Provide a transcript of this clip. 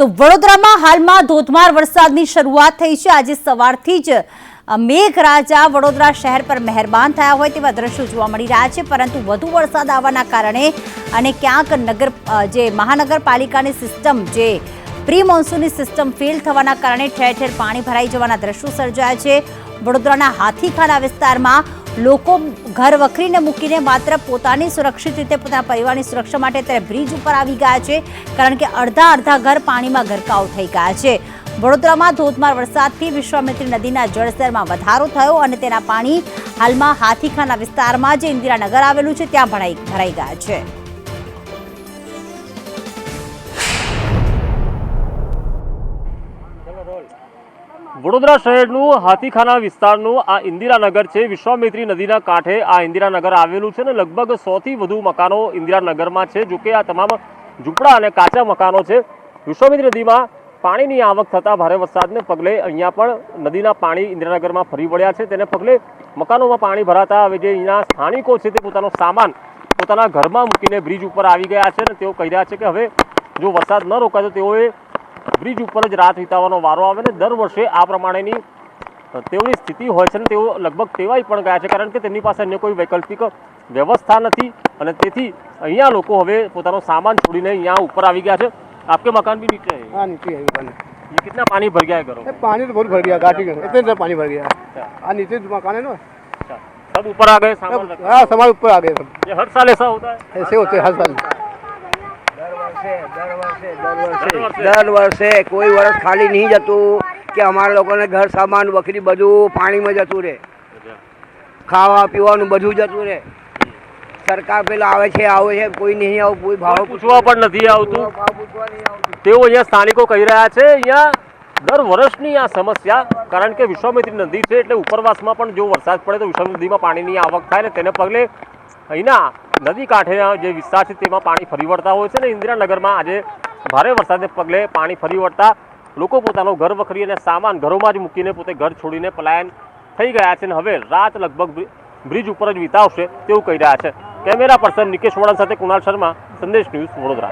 તો વડોદરામાં હાલમાં ધોધમાર વરસાદની શરૂઆત થઈ છે. આજે સવારથી જ મેઘરાજા વડોદરા શહેર પર મહેરબાન થયા હોય તેવા દ્રશ્યો જોવા મળી રહ્યા છે. પરંતુ વધુ વરસાદ આવવાના કારણે અને ક્યાંક નગર જે મહાનગરપાલિકાની સિસ્ટમ, જે પ્રી મોન્સૂનની સિસ્ટમ ફેલ થવાના કારણે ઠેર ઠેર પાણી ભરાઈ જવાના દ્રશ્યો સર્જાયા છે. વડોદરાના હાથીખાના વિસ્તારમાં લોકો ઘર વખરીને મૂકીને માત્ર પોતાની સુરક્ષિત રીતે પોતાના પરિવારની સુરક્ષા માટે અત્યારે બ્રિજ ઉપર આવી ગયા છે, કારણ કે અડધા અડધા ઘર પાણીમાં ગરકાવ થઈ ગયા છે. વડોદરામાં ધોધમાર વરસાદથી વિશ્વામિત્રી નદીના જળસ્તરમાં વધારો થયો અને તેના પાણી હાલમાં હાથીખાના વિસ્તારમાં જે ઇન્દિરાનગર આવેલું છે, ત્યાં ભરાઈ ભરાઈ ગયા છે. વડોદરા શહેરનું હાથીખાના વિસ્તારનું આ ઇન્દિરાનગર છે. વિશ્વામિત્રી નદીના કાંઠે આ ઇન્દિરાનગર આવેલું છે ને લગભગ સોથી વધુ મકાનો ઇન્દિરાનગરમાં છે. જોકે આ તમામ ઝૂંપડા અને કાચા મકાનો છે. વિશ્વામિત્રી નદીમાં પાણીની આવક થતાં ભારે વરસાદને પગલે અહીંયા પણ નદીના પાણી ઇન્દિરાનગરમાં ફરી વળ્યા છે. તેને પગલે મકાનોમાં પાણી ભરાતા હવે જે અહીંના સ્થાનિકો છે તે પોતાનો સામાન પોતાના ઘરમાં મૂકીને બ્રિજ ઉપર આવી ગયા છે અને તેઓ કહી રહ્યા છે કે હવે જો વરસાદ ન રોકાય તો તેઓએ બ્રિજ ઉપર જ રાત વિતાવવાનો વારો આવે ને દર વર્ષે આ પ્રમાણેની તેઓની સ્થિતિ હોય છે ને તેઓ લગભગ ટેવાઈ પણ ગયા છે કારણ કે તેમની પાસે અન્ય કોઈ વૈકલ્પિક વ્યવસ્થા નથી અને તેથી અહીંયા લોકો હવે પોતાનો સામાન છોડીને અહીંયા ઉપર આવી ગયા છે આપકે મકાન भी नीचे है हाँ नीचे है दुकान ये कितना पानी भर गया है घरों ये पानी तो बहुत भर गया घाटी में इतने इतना पानी भर गया हाँ नीचे मकान है ना अच्छा सब ऊपर आ गए सामान रखा हाँ सामान ऊपर आ गए सब ये हर साल ऐसा होता है ऐसे होते हैं हर साल દર વર્ષે કોઈ વર્ષ ખાલી નહીં જતું કે અમારા લોકોને ઘર સામાન વખરી બધું પાણીમાં જતું રહે. ખાવા પીવાનું બધું જતું રહે. સરકાર પેલા આવે છે આવે છે કોઈ નહીં આવું કોઈ ભાવ પૂછવા પણ નથી આવતું. તેઓ અહીંયા સ્થાનિકો કહી રહ્યા છે અહીંયા દર વર્ષની આ સમસ્યા કારણ કે વિશ્વામિત્રી નદી છે એટલે ઉપરવાસમાં પણ જો વરસાદ પડે તો વિશ્વામિત્રી નદીમાં પાણીની આવક થાય ને તેને પગલે અહીંના નદી કાંઠેના જે વિસ્તાર છે તેમાં પાણી ફરી વળતા હોય છે ને ઇન્દિરાનગરમાં આજે ભારે વરસાદને પગલે પાણી ફરી વળતા લોકો પોતાનો ઘર વખરી અને સામાન ઘરોમાં જ મૂકીને પોતે ઘર છોડીને પલાયન થઈ ગયા છે અને હવે રાત લગભગ બ્રિ- બ્રિજ ઉપર જ વિતાવશે તેવું કહી રહ્યા છે. કેમેરા પર્સન નિકેશ વળન સાથે કુણાલ શર્મા, સંદેશ ન્યૂઝ વડોદરા.